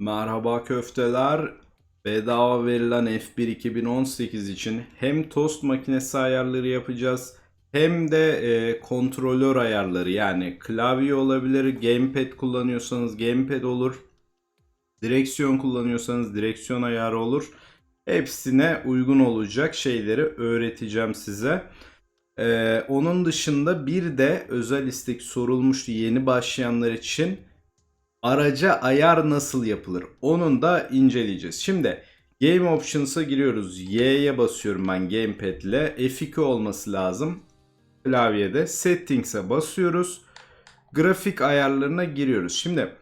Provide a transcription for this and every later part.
Merhaba köfteler. Bedava verilen F1 2018 için hem tost makinesi ayarları yapacağız hem de e, kontrolör ayarları yani klavye olabilir, gamepad kullanıyorsanız gamepad olur, direksiyon kullanıyorsanız direksiyon ayarı olur. Hepsine uygun olacak şeyleri öğreteceğim size. Ee, onun dışında bir de özel istek sorulmuştu yeni başlayanlar için araca ayar nasıl yapılır? Onun da inceleyeceğiz. Şimdi Game Options'a giriyoruz. Y'ye basıyorum ben Gamepad ile. F2 olması lazım. Klavyede Settings'e basıyoruz. Grafik ayarlarına giriyoruz. Şimdi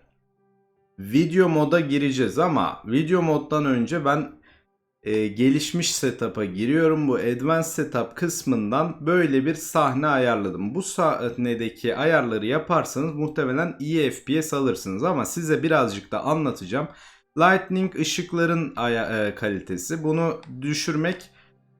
video moda gireceğiz ama video moddan önce ben e, gelişmiş setup'a giriyorum. Bu advanced setup kısmından böyle bir sahne ayarladım. Bu sahnedeki ayarları yaparsanız muhtemelen iyi FPS alırsınız ama size birazcık da anlatacağım. Lightning ışıkların e, kalitesi bunu düşürmek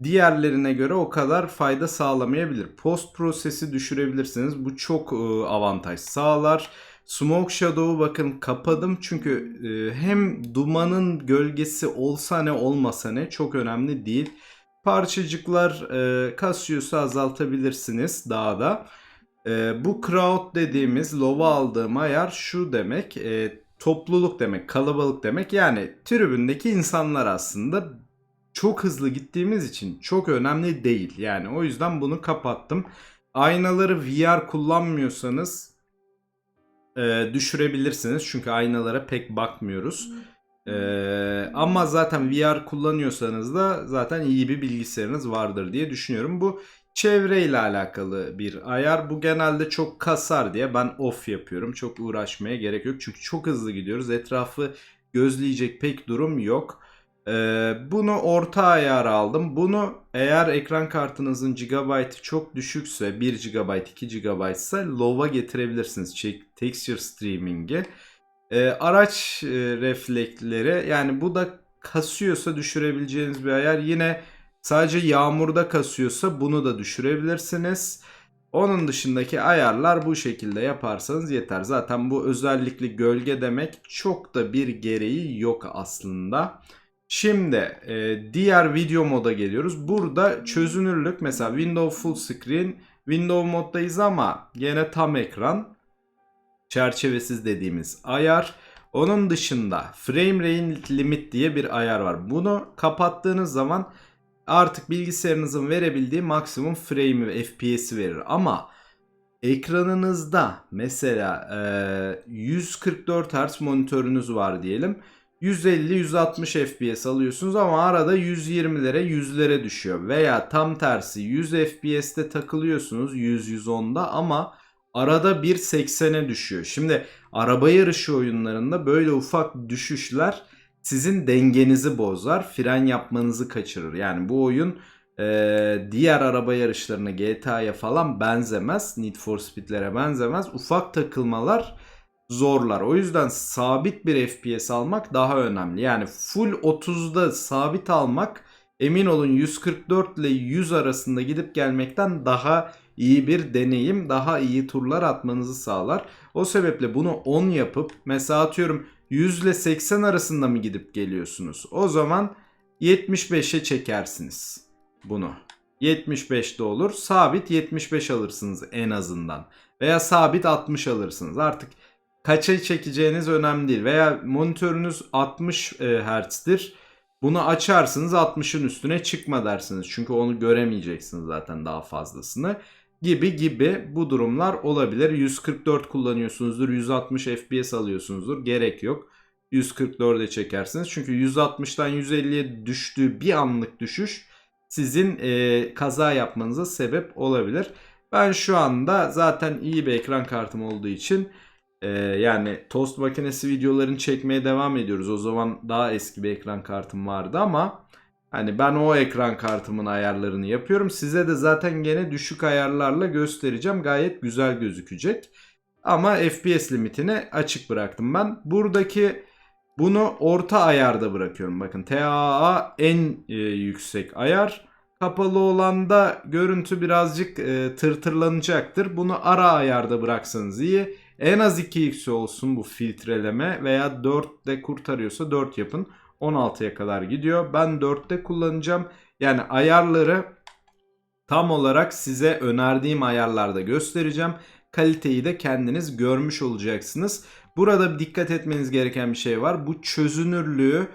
diğerlerine göre o kadar fayda sağlamayabilir. Post prosesi düşürebilirsiniz. Bu çok e, avantaj sağlar. Smoke Shadow'u bakın kapadım çünkü e, hem dumanın gölgesi olsa ne olmasa ne çok önemli değil. Parçacıklar e, kasıyorsa azaltabilirsiniz daha da. E, bu crowd dediğimiz lova aldığım ayar şu demek. topluluk demek, kalabalık demek. Yani tribündeki insanlar aslında çok hızlı gittiğimiz için çok önemli değil. Yani o yüzden bunu kapattım. Aynaları VR kullanmıyorsanız e, düşürebilirsiniz. Çünkü aynalara pek bakmıyoruz. E, ama zaten VR kullanıyorsanız da zaten iyi bir bilgisayarınız vardır diye düşünüyorum. Bu çevreyle alakalı bir ayar. Bu genelde çok kasar diye ben off yapıyorum. Çok uğraşmaya gerek yok. Çünkü çok hızlı gidiyoruz. Etrafı gözleyecek pek durum yok. Ee, bunu orta ayara aldım. Bunu eğer ekran kartınızın gigabyte'ı çok düşükse 1 GB 2 GB ise low'a getirebilirsiniz Çek- texture streaming'i. Ee, araç e, reflektleri yani bu da kasıyorsa düşürebileceğiniz bir ayar. Yine sadece yağmurda kasıyorsa bunu da düşürebilirsiniz. Onun dışındaki ayarlar bu şekilde yaparsanız yeter. Zaten bu özellikle gölge demek çok da bir gereği yok aslında. Şimdi e, diğer video moda geliyoruz. Burada çözünürlük mesela Windows Full Screen Windows moddayız ama gene tam ekran çerçevesiz dediğimiz ayar. Onun dışında Frame Rate Limit diye bir ayar var. Bunu kapattığınız zaman artık bilgisayarınızın verebildiği maksimum frame ve FPS'i verir. Ama ekranınızda mesela e, 144 Hz monitörünüz var diyelim. 150-160 FPS alıyorsunuz ama arada 120'lere 100'lere düşüyor. Veya tam tersi 100 FPS'te takılıyorsunuz 100-110'da ama arada bir 80'e düşüyor. Şimdi araba yarışı oyunlarında böyle ufak düşüşler sizin dengenizi bozar, fren yapmanızı kaçırır. Yani bu oyun e, diğer araba yarışlarına GTA'ya falan benzemez. Need for Speed'lere benzemez. Ufak takılmalar zorlar. O yüzden sabit bir FPS almak daha önemli. Yani full 30'da sabit almak emin olun 144 ile 100 arasında gidip gelmekten daha iyi bir deneyim, daha iyi turlar atmanızı sağlar. O sebeple bunu 10 yapıp mesela atıyorum 100 ile 80 arasında mı gidip geliyorsunuz? O zaman 75'e çekersiniz bunu. 75'de olur. Sabit 75 alırsınız en azından. Veya sabit 60 alırsınız. Artık kaça çekeceğiniz önemli değil. Veya monitörünüz 60 e, Hz'dir. Bunu açarsınız 60'ın üstüne çıkma dersiniz. Çünkü onu göremeyeceksiniz zaten daha fazlasını. Gibi gibi bu durumlar olabilir. 144 kullanıyorsunuzdur, 160 FPS alıyorsunuzdur. Gerek yok. 144'e çekersiniz. Çünkü 160'dan 150'ye düştüğü bir anlık düşüş sizin e, kaza yapmanıza sebep olabilir. Ben şu anda zaten iyi bir ekran kartım olduğu için ee, yani tost makinesi videolarını çekmeye devam ediyoruz. O zaman daha eski bir ekran kartım vardı ama hani ben o ekran kartımın ayarlarını yapıyorum. Size de zaten gene düşük ayarlarla göstereceğim. Gayet güzel gözükecek. Ama FPS limitini açık bıraktım ben. Buradaki bunu orta ayarda bırakıyorum. Bakın TAA en e, yüksek ayar. Kapalı olanda görüntü birazcık e, tırtırlanacaktır. Bunu ara ayarda bıraksanız iyi. En az 2x olsun bu filtreleme veya 4'te kurtarıyorsa 4 yapın. 16'ya kadar gidiyor. Ben 4'te kullanacağım. Yani ayarları tam olarak size önerdiğim ayarlarda göstereceğim. Kaliteyi de kendiniz görmüş olacaksınız. Burada dikkat etmeniz gereken bir şey var. Bu çözünürlüğü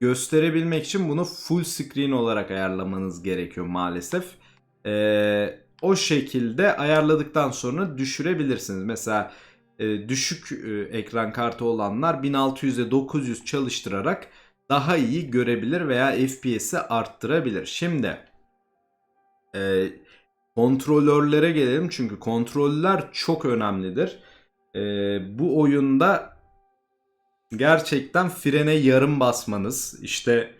gösterebilmek için bunu full screen olarak ayarlamanız gerekiyor maalesef. Ee, o şekilde ayarladıktan sonra düşürebilirsiniz. Mesela e, düşük e, ekran kartı olanlar 1600'e 900 çalıştırarak daha iyi görebilir veya FPS'i arttırabilir. Şimdi e, kontrolörlere gelelim çünkü kontroller çok önemlidir. E, bu oyunda gerçekten frene yarım basmanız, işte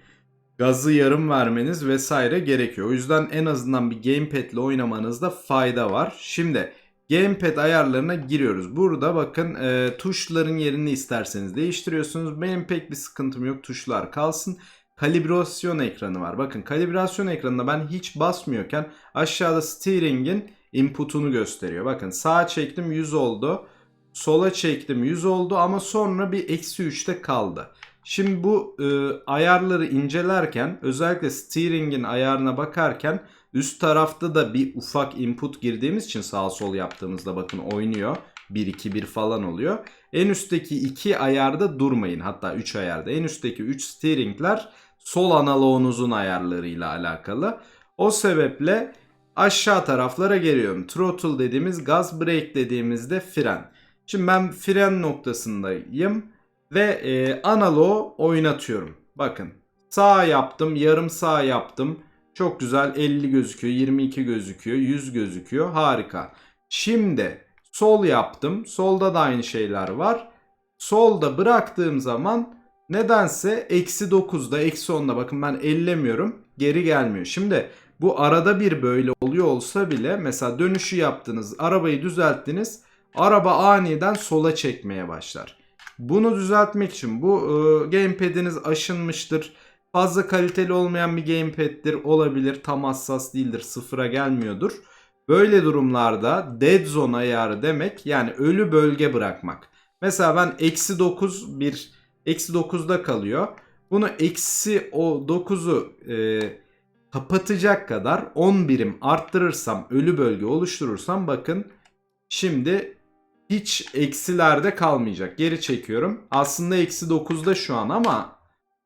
gazı yarım vermeniz vesaire gerekiyor. O yüzden en azından bir gamepad ile oynamanızda fayda var. Şimdi gamepad ayarlarına giriyoruz. Burada bakın e, tuşların yerini isterseniz değiştiriyorsunuz. Benim pek bir sıkıntım yok. Tuşlar kalsın. Kalibrasyon ekranı var. Bakın kalibrasyon ekranında ben hiç basmıyorken aşağıda steering'in input'unu gösteriyor. Bakın sağa çektim 100 oldu. Sola çektim 100 oldu ama sonra bir eksi 3'te kaldı. Şimdi bu e, ayarları incelerken özellikle steering'in ayarına bakarken üst tarafta da bir ufak input girdiğimiz için sağ sol yaptığımızda bakın oynuyor. 1-2-1 falan oluyor. En üstteki 2 ayarda durmayın. Hatta 3 ayarda. En üstteki 3 steeringler sol analoğunuzun ayarlarıyla alakalı. O sebeple aşağı taraflara geliyorum. Throttle dediğimiz gaz, brake dediğimizde fren. Şimdi ben fren noktasındayım ve e, analoğu oynatıyorum. Bakın sağ yaptım, yarım sağ yaptım. Çok güzel 50 gözüküyor, 22 gözüküyor, 100 gözüküyor. Harika. Şimdi sol yaptım. Solda da aynı şeyler var. Solda bıraktığım zaman nedense eksi 9'da eksi 10'da bakın ben ellemiyorum. Geri gelmiyor. Şimdi bu arada bir böyle oluyor olsa bile mesela dönüşü yaptınız, arabayı düzelttiniz. Araba aniden sola çekmeye başlar. Bunu düzeltmek için bu e, gamepad'iniz aşınmıştır. Fazla kaliteli olmayan bir gamepad'dir olabilir. Tam hassas değildir. Sıfıra gelmiyordur. Böyle durumlarda dead zone ayarı demek yani ölü bölge bırakmak. Mesela ben eksi 9 bir eksi 9'da kalıyor. Bunu eksi o 9'u e, kapatacak kadar 10 birim arttırırsam ölü bölge oluşturursam bakın şimdi hiç eksilerde kalmayacak. Geri çekiyorum. Aslında eksi 9'da şu an ama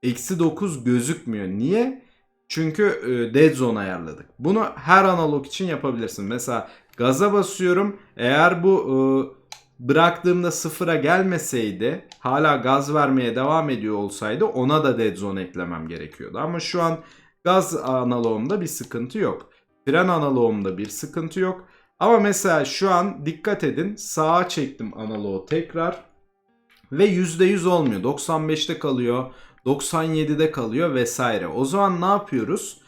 eksi 9 gözükmüyor. Niye? Çünkü e, dead zone ayarladık. Bunu her analog için yapabilirsin. Mesela gaza basıyorum. Eğer bu e, bıraktığımda sıfıra gelmeseydi hala gaz vermeye devam ediyor olsaydı ona da dead zone eklemem gerekiyordu. Ama şu an gaz analoğumda bir sıkıntı yok. Fren analoğumda bir sıkıntı yok. Ama mesela şu an dikkat edin sağa çektim analoğu tekrar ve %100 olmuyor. 95'te kalıyor, 97'de kalıyor vesaire. O zaman ne yapıyoruz?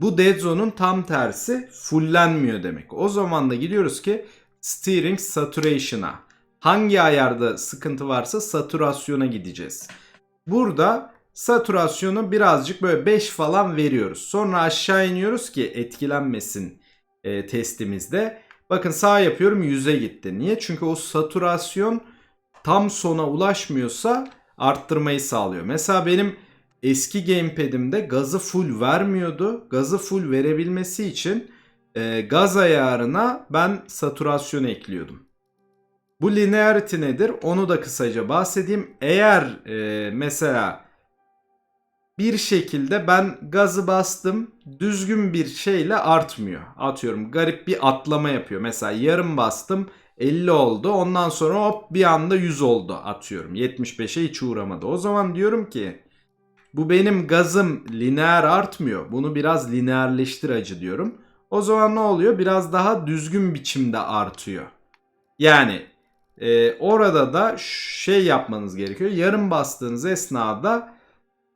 Bu dead zone'un tam tersi fullenmiyor demek. O zaman da gidiyoruz ki steering saturation'a. Hangi ayarda sıkıntı varsa saturasyona gideceğiz. Burada saturasyonu birazcık böyle 5 falan veriyoruz. Sonra aşağı iniyoruz ki etkilenmesin e, testimizde. Bakın sağ yapıyorum 100'e gitti. Niye? Çünkü o saturasyon tam sona ulaşmıyorsa arttırmayı sağlıyor. Mesela benim eski gamepad'imde gazı full vermiyordu. Gazı full verebilmesi için e, gaz ayarına ben saturasyon ekliyordum. Bu linearity nedir? Onu da kısaca bahsedeyim. Eğer e, mesela bir şekilde ben gazı bastım düzgün bir şeyle artmıyor. Atıyorum garip bir atlama yapıyor. Mesela yarım bastım 50 oldu. Ondan sonra hop bir anda 100 oldu atıyorum. 75'e hiç uğramadı. O zaman diyorum ki bu benim gazım lineer artmıyor. Bunu biraz lineerleştir acı diyorum. O zaman ne oluyor? Biraz daha düzgün biçimde artıyor. Yani e, orada da şey yapmanız gerekiyor. Yarım bastığınız esnada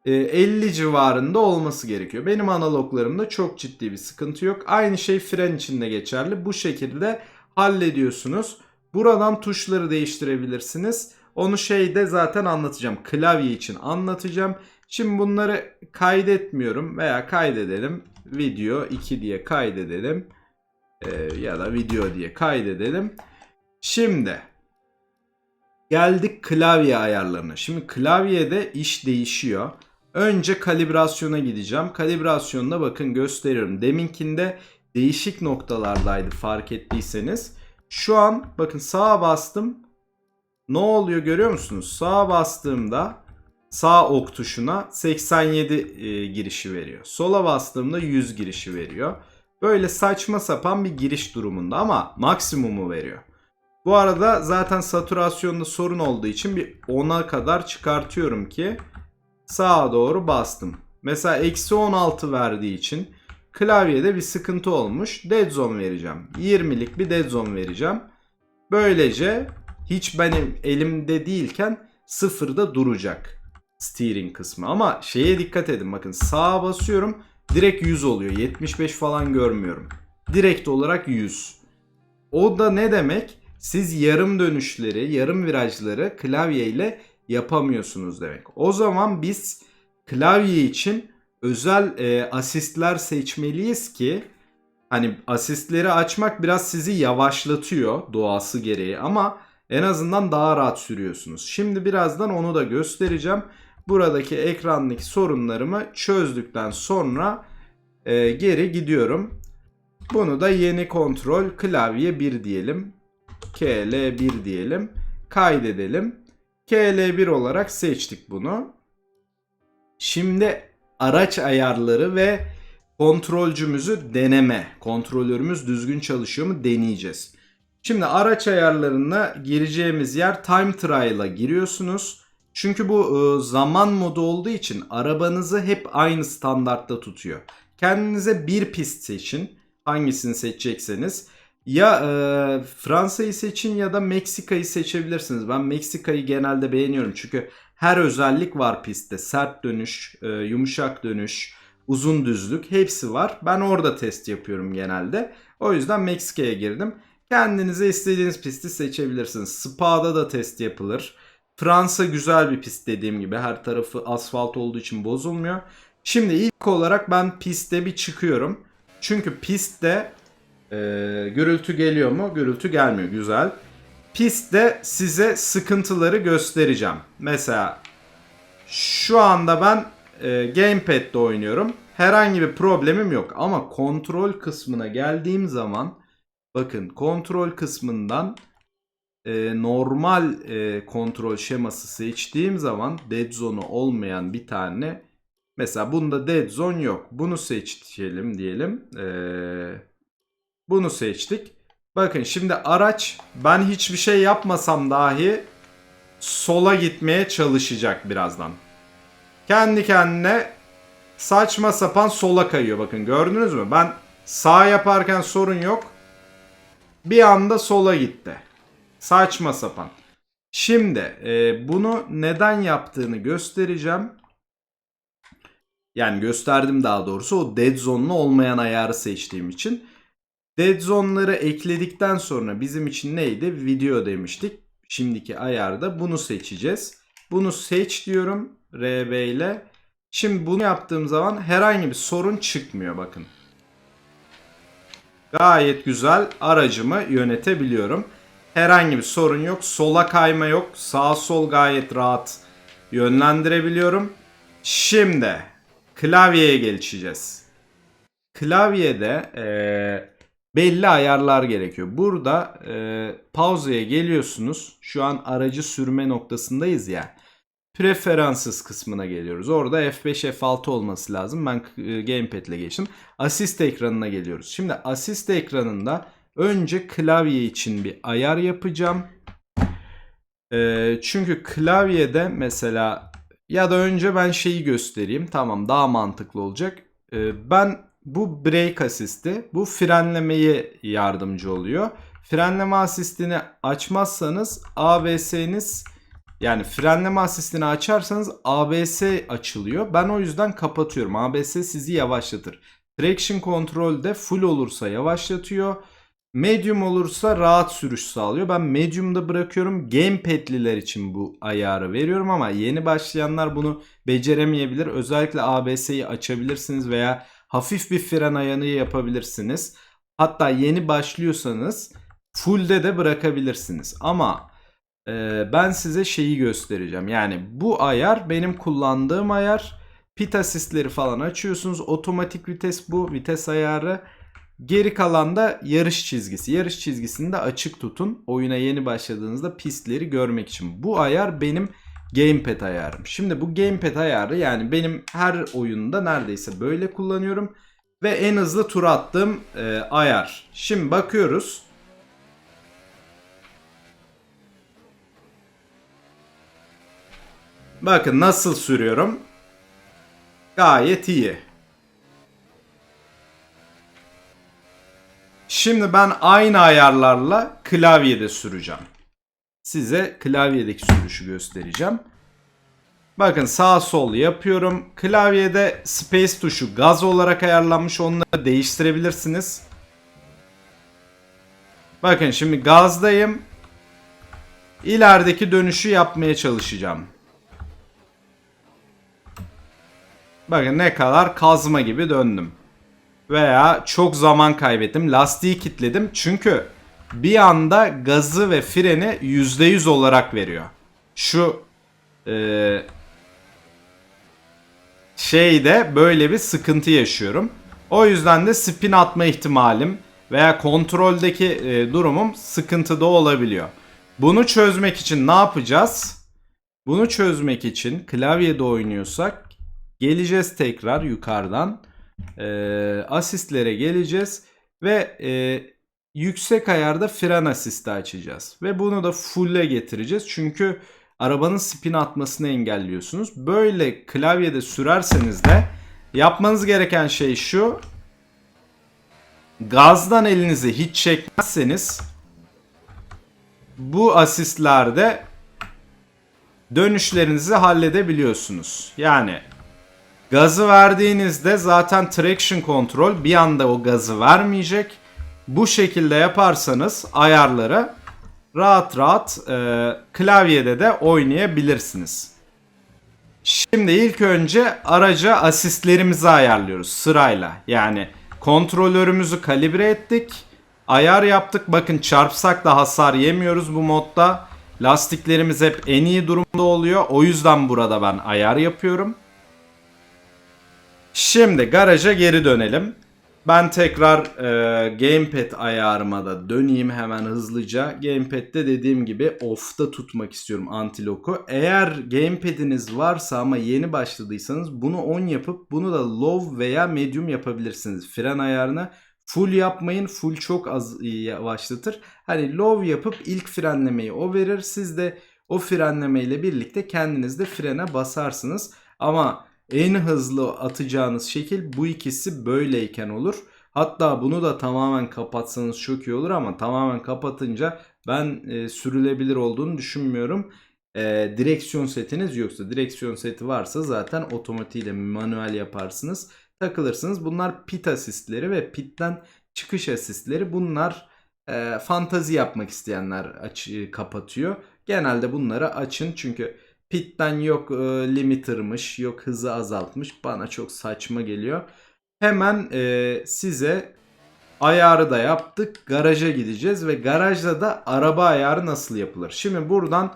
50 e, civarında olması gerekiyor. Benim analoglarımda çok ciddi bir sıkıntı yok. Aynı şey fren için de geçerli. Bu şekilde hallediyorsunuz. Buradan tuşları değiştirebilirsiniz. Onu şeyde zaten anlatacağım. Klavye için anlatacağım. Şimdi bunları kaydetmiyorum veya kaydedelim. Video 2 diye kaydedelim. Ee, ya da video diye kaydedelim. Şimdi Geldik klavye ayarlarına. Şimdi klavyede iş değişiyor. Önce kalibrasyona gideceğim. Kalibrasyonda bakın gösteriyorum. Deminkinde değişik noktalardaydı fark ettiyseniz. Şu an bakın sağa bastım. Ne oluyor görüyor musunuz? Sağa bastığımda sağ ok tuşuna 87 e, girişi veriyor. Sola bastığımda 100 girişi veriyor. Böyle saçma sapan bir giriş durumunda ama maksimumu veriyor. Bu arada zaten satürasyonda sorun olduğu için bir 10'a kadar çıkartıyorum ki sağa doğru bastım. Mesela eksi 16 verdiği için klavyede bir sıkıntı olmuş. Dead zone vereceğim. 20'lik bir dead zone vereceğim. Böylece hiç benim elimde değilken sıfırda duracak steering kısmı. Ama şeye dikkat edin bakın sağa basıyorum direkt 100 oluyor. 75 falan görmüyorum. Direkt olarak 100. O da ne demek? Siz yarım dönüşleri, yarım virajları klavye ile yapamıyorsunuz demek. O zaman biz klavye için özel e, asistler seçmeliyiz ki hani asistleri açmak biraz sizi yavaşlatıyor doğası gereği ama en azından daha rahat sürüyorsunuz. Şimdi birazdan onu da göstereceğim. Buradaki ekrandaki sorunlarımı çözdükten sonra e, geri gidiyorum. Bunu da yeni kontrol klavye 1 diyelim. KL1 diyelim. Kaydedelim. KL1 olarak seçtik bunu. Şimdi araç ayarları ve kontrolcümüzü deneme. Kontrolörümüz düzgün çalışıyor mu deneyeceğiz. Şimdi araç ayarlarına gireceğimiz yer time trial'a giriyorsunuz. Çünkü bu e, zaman modu olduğu için arabanızı hep aynı standartta tutuyor. Kendinize bir pist seçin. Hangisini seçecekseniz. Ya e, Fransa'yı seçin ya da Meksika'yı seçebilirsiniz. Ben Meksika'yı genelde beğeniyorum. Çünkü her özellik var pistte. Sert dönüş, e, yumuşak dönüş, uzun düzlük hepsi var. Ben orada test yapıyorum genelde. O yüzden Meksika'ya girdim. Kendinize istediğiniz pisti seçebilirsiniz. Spa'da da test yapılır. Fransa güzel bir pist dediğim gibi. Her tarafı asfalt olduğu için bozulmuyor. Şimdi ilk olarak ben piste bir çıkıyorum. Çünkü pistte e, gürültü geliyor mu? Gürültü gelmiyor. Güzel. Pistte size sıkıntıları göstereceğim. Mesela şu anda ben e, gamepad'de oynuyorum. Herhangi bir problemim yok. Ama kontrol kısmına geldiğim zaman bakın kontrol kısmından e, normal e, kontrol şeması seçtiğim zaman dead zone'u olmayan bir tane mesela bunda dead zone yok. Bunu seçelim diyelim. E, bunu seçtik. Bakın şimdi araç ben hiçbir şey yapmasam dahi sola gitmeye çalışacak birazdan. Kendi kendine saçma sapan sola kayıyor bakın gördünüz mü? Ben sağ yaparken sorun yok. Bir anda sola gitti. Saçma sapan. Şimdi e, bunu neden yaptığını göstereceğim. Yani gösterdim daha doğrusu o dead zone'lu olmayan ayarı seçtiğim için. Dead zone'ları ekledikten sonra bizim için neydi? Video demiştik. Şimdiki ayarda bunu seçeceğiz. Bunu seç diyorum RB ile. Şimdi bunu yaptığım zaman herhangi bir sorun çıkmıyor bakın. Gayet güzel aracımı yönetebiliyorum. Herhangi bir sorun yok. Sola kayma yok. Sağ sol gayet rahat yönlendirebiliyorum. Şimdi klavyeye geçeceğiz. Klavyede ee, belli ayarlar gerekiyor. Burada e, pauzaya geliyorsunuz. Şu an aracı sürme noktasındayız ya. Preferences kısmına geliyoruz. Orada F5 F6 olması lazım. Ben e, gamepad ile geçtim. Asist ekranına geliyoruz. Şimdi asist ekranında önce klavye için bir ayar yapacağım. E, çünkü klavyede mesela ya da önce ben şeyi göstereyim. Tamam daha mantıklı olacak. E, ben bu brake asisti bu frenlemeye yardımcı oluyor. Frenleme asistini açmazsanız ABS'niz yani frenleme asistini açarsanız ABS açılıyor. Ben o yüzden kapatıyorum. ABS sizi yavaşlatır. Traction kontrolde full olursa yavaşlatıyor. Medium olursa rahat sürüş sağlıyor. Ben medium'da bırakıyorum. Gamepad'liler için bu ayarı veriyorum ama yeni başlayanlar bunu beceremeyebilir. Özellikle ABS'yi açabilirsiniz veya hafif bir fren ayarı yapabilirsiniz. Hatta yeni başlıyorsanız full'de de bırakabilirsiniz. Ama Ee, ben size şeyi göstereceğim. Yani bu ayar benim kullandığım ayar. Pit asistleri falan açıyorsunuz. Otomatik vites bu. Vites ayarı. Geri kalan da yarış çizgisi. Yarış çizgisini de açık tutun. Oyuna yeni başladığınızda pistleri görmek için. Bu ayar benim gamepad ayarım. Şimdi bu gamepad ayarı yani benim her oyunda neredeyse böyle kullanıyorum. Ve en hızlı tur attığım e, ayar. Şimdi bakıyoruz. Bakın nasıl sürüyorum. Gayet iyi. Şimdi ben aynı ayarlarla klavyede süreceğim. Size klavyedeki sürüşü göstereceğim. Bakın sağ sol yapıyorum. Klavyede space tuşu gaz olarak ayarlanmış. Onları değiştirebilirsiniz. Bakın şimdi gazdayım. İlerideki dönüşü yapmaya çalışacağım. Bakın ne kadar kazma gibi döndüm. Veya çok zaman kaybettim. Lastiği kilitledim. Çünkü bir anda gazı ve freni %100 olarak veriyor. Şu eee şeyde böyle bir sıkıntı yaşıyorum. O yüzden de spin atma ihtimalim veya kontroldeki e, durumum sıkıntıda olabiliyor. Bunu çözmek için ne yapacağız? Bunu çözmek için klavyede oynuyorsak geleceğiz tekrar yukarıdan. E, asistlere geleceğiz ve e, yüksek ayarda fren asisti açacağız. Ve bunu da full'e getireceğiz. Çünkü arabanın spin atmasını engelliyorsunuz. Böyle klavyede sürerseniz de yapmanız gereken şey şu. Gazdan elinizi hiç çekmezseniz bu asistlerde dönüşlerinizi halledebiliyorsunuz. Yani gazı verdiğinizde zaten traction control bir anda o gazı vermeyecek. Bu şekilde yaparsanız ayarları rahat rahat e, klavyede de oynayabilirsiniz. Şimdi ilk önce araca asistlerimizi ayarlıyoruz sırayla. Yani kontrolörümüzü kalibre ettik. Ayar yaptık. Bakın çarpsak da hasar yemiyoruz bu modda. Lastiklerimiz hep en iyi durumda oluyor. O yüzden burada ben ayar yapıyorum. Şimdi garaja geri dönelim. Ben tekrar e, gamepad ayarıma da döneyim hemen hızlıca. Gamepad'de dediğim gibi off'ta tutmak istiyorum anti-lock'u. Eğer gamepad'iniz varsa ama yeni başladıysanız bunu on yapıp bunu da low veya medium yapabilirsiniz. Fren ayarını full yapmayın. Full çok az yavaşlatır. Hani low yapıp ilk frenlemeyi o verir. Siz de o frenlemeyle birlikte kendiniz de frene basarsınız. Ama en hızlı atacağınız şekil bu ikisi böyleyken olur. Hatta bunu da tamamen kapatsanız çok iyi olur ama tamamen kapatınca ben e, sürülebilir olduğunu düşünmüyorum. E, direksiyon setiniz yoksa direksiyon seti varsa zaten otomatiğiyle manuel yaparsınız. Takılırsınız. Bunlar pit asistleri ve pitten çıkış asistleri. Bunlar e, fantazi yapmak isteyenler aç, kapatıyor. Genelde bunları açın çünkü Pitten yok e, limiter'mış, yok hızı azaltmış. Bana çok saçma geliyor. Hemen e, size ayarı da yaptık. Garaja gideceğiz ve garajda da araba ayarı nasıl yapılır? Şimdi buradan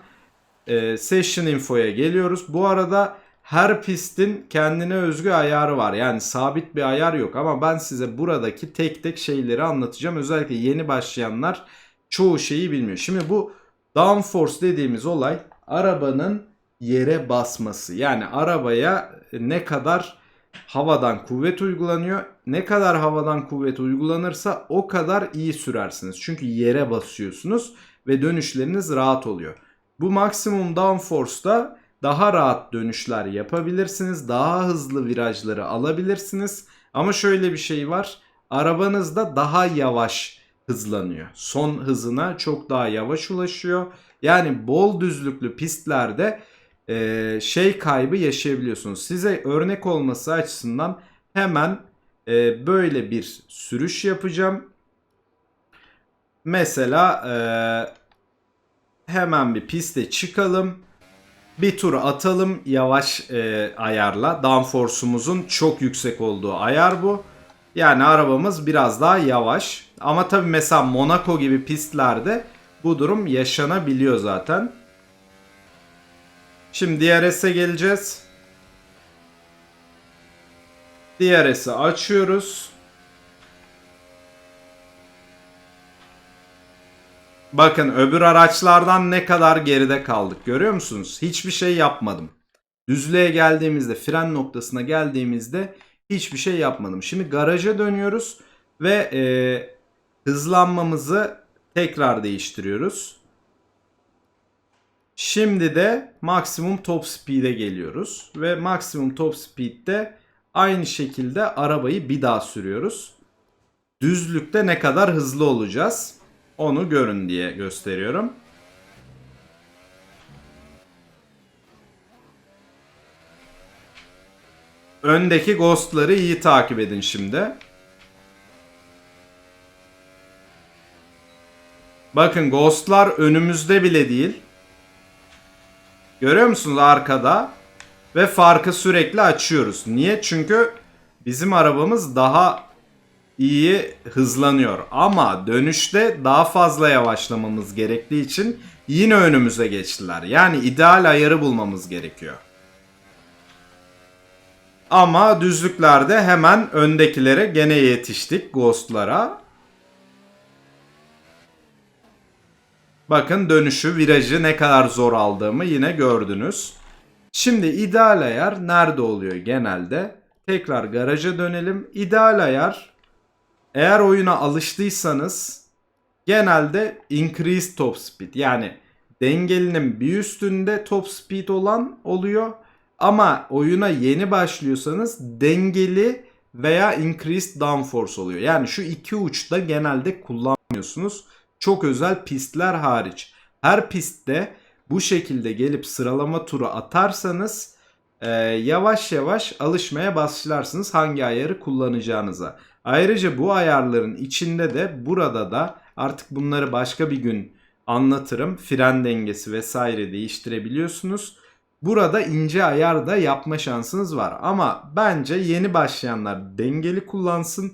e, Session Info'ya geliyoruz. Bu arada her pistin kendine özgü ayarı var. Yani sabit bir ayar yok ama ben size buradaki tek tek şeyleri anlatacağım. Özellikle yeni başlayanlar çoğu şeyi bilmiyor. Şimdi bu downforce dediğimiz olay arabanın yere basması. Yani arabaya ne kadar havadan kuvvet uygulanıyor. Ne kadar havadan kuvvet uygulanırsa o kadar iyi sürersiniz. Çünkü yere basıyorsunuz ve dönüşleriniz rahat oluyor. Bu maksimum downforce'da daha rahat dönüşler yapabilirsiniz. Daha hızlı virajları alabilirsiniz. Ama şöyle bir şey var. Arabanız da daha yavaş hızlanıyor. Son hızına çok daha yavaş ulaşıyor. Yani bol düzlüklü pistlerde e, şey kaybı yaşayabiliyorsunuz. Size örnek olması açısından hemen e, böyle bir sürüş yapacağım. Mesela e, hemen bir piste çıkalım. Bir tur atalım yavaş e, ayarla. Downforce'umuzun çok yüksek olduğu ayar bu. Yani arabamız biraz daha yavaş. Ama tabii mesela Monaco gibi pistlerde bu durum yaşanabiliyor zaten. Şimdi DRS'e geleceğiz. DRS'i açıyoruz. Bakın öbür araçlardan ne kadar geride kaldık görüyor musunuz? Hiçbir şey yapmadım. Düzlüğe geldiğimizde, fren noktasına geldiğimizde hiçbir şey yapmadım. Şimdi garaja dönüyoruz ve e, hızlanmamızı tekrar değiştiriyoruz. Şimdi de maksimum top speed'e geliyoruz ve maksimum top speed'de aynı şekilde arabayı bir daha sürüyoruz. Düzlükte ne kadar hızlı olacağız onu görün diye gösteriyorum. Öndeki ghostları iyi takip edin şimdi. Bakın ghostlar önümüzde bile değil. Görüyor musunuz arkada? Ve farkı sürekli açıyoruz. Niye? Çünkü bizim arabamız daha iyi hızlanıyor. Ama dönüşte daha fazla yavaşlamamız gerektiği için yine önümüze geçtiler. Yani ideal ayarı bulmamız gerekiyor. Ama düzlüklerde hemen öndekilere gene yetiştik Ghost'lara. Bakın dönüşü, virajı ne kadar zor aldığımı yine gördünüz. Şimdi ideal ayar nerede oluyor genelde? Tekrar garaja dönelim. İdeal ayar eğer oyuna alıştıysanız genelde increased top speed yani dengelinin bir üstünde top speed olan oluyor. Ama oyuna yeni başlıyorsanız dengeli veya increased downforce oluyor. Yani şu iki uçta genelde kullanmıyorsunuz. Çok özel pistler hariç. Her pistte bu şekilde gelip sıralama turu atarsanız e, yavaş yavaş alışmaya başlarsınız hangi ayarı kullanacağınıza. Ayrıca bu ayarların içinde de burada da artık bunları başka bir gün anlatırım. Fren dengesi vesaire değiştirebiliyorsunuz. Burada ince ayar da yapma şansınız var. Ama bence yeni başlayanlar dengeli kullansın.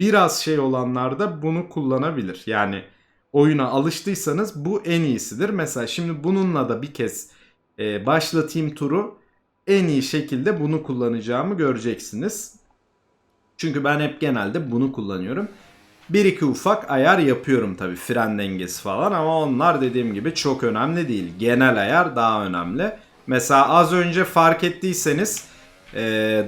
Biraz şey olanlar da bunu kullanabilir. Yani oyuna alıştıysanız bu en iyisidir. Mesela şimdi bununla da bir kez e, başlatayım turu. En iyi şekilde bunu kullanacağımı göreceksiniz. Çünkü ben hep genelde bunu kullanıyorum. Bir iki ufak ayar yapıyorum tabi fren dengesi falan ama onlar dediğim gibi çok önemli değil. Genel ayar daha önemli. Mesela az önce fark ettiyseniz e,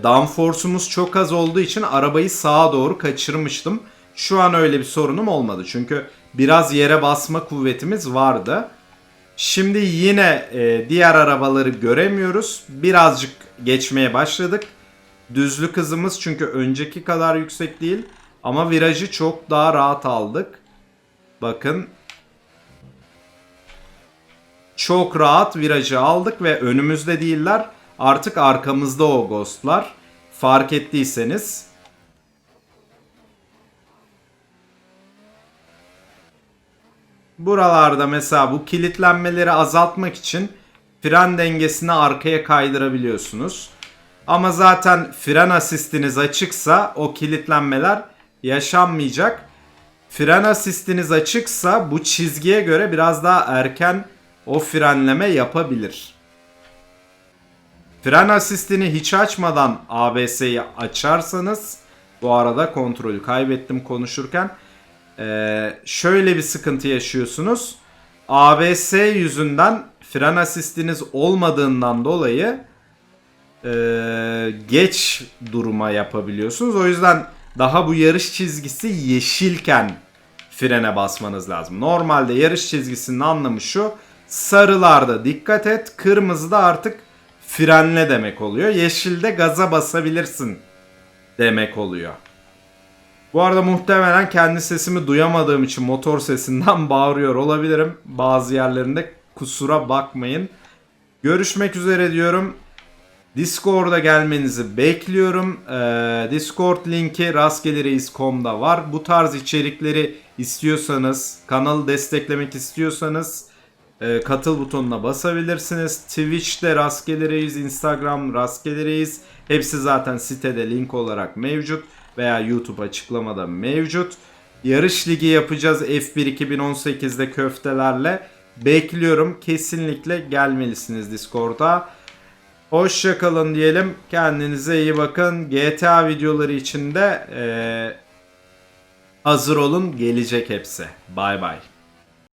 downforce'umuz çok az olduğu için arabayı sağa doğru kaçırmıştım. Şu an öyle bir sorunum olmadı. Çünkü biraz yere basma kuvvetimiz vardı. Şimdi yine e, diğer arabaları göremiyoruz. Birazcık geçmeye başladık. Düzlük hızımız çünkü önceki kadar yüksek değil. Ama virajı çok daha rahat aldık. Bakın. Çok rahat virajı aldık ve önümüzde değiller. Artık arkamızda o ghostlar. Fark ettiyseniz. Buralarda mesela bu kilitlenmeleri azaltmak için fren dengesini arkaya kaydırabiliyorsunuz. Ama zaten fren asistiniz açıksa o kilitlenmeler yaşanmayacak. Fren asistiniz açıksa bu çizgiye göre biraz daha erken o frenleme yapabilir. Fren asistini hiç açmadan ABS'yi açarsanız bu arada kontrolü kaybettim konuşurken. Ee, şöyle bir sıkıntı yaşıyorsunuz. ABS yüzünden fren asistiniz olmadığından dolayı e, geç duruma yapabiliyorsunuz. O yüzden daha bu yarış çizgisi yeşilken frene basmanız lazım. Normalde yarış çizgisinin anlamı şu. Sarılarda dikkat et, kırmızıda artık frenle demek oluyor. Yeşilde gaza basabilirsin demek oluyor. Bu arada muhtemelen kendi sesimi duyamadığım için motor sesinden bağırıyor olabilirim. Bazı yerlerinde kusura bakmayın. Görüşmek üzere diyorum. Discord'a gelmenizi bekliyorum. Ee, Discord linki rastgelereis.com'da var. Bu tarz içerikleri istiyorsanız, kanalı desteklemek istiyorsanız e, katıl butonuna basabilirsiniz. Twitch'te rastgelereis, Instagram rastgelereis. Hepsi zaten sitede link olarak mevcut veya YouTube açıklamada mevcut. Yarış ligi yapacağız F1 2018'de köftelerle. bekliyorum. Kesinlikle gelmelisiniz Discord'a. Hoşçakalın diyelim. Kendinize iyi bakın. GTA videoları için de eee, hazır olun. Gelecek hepsi. Bay bay.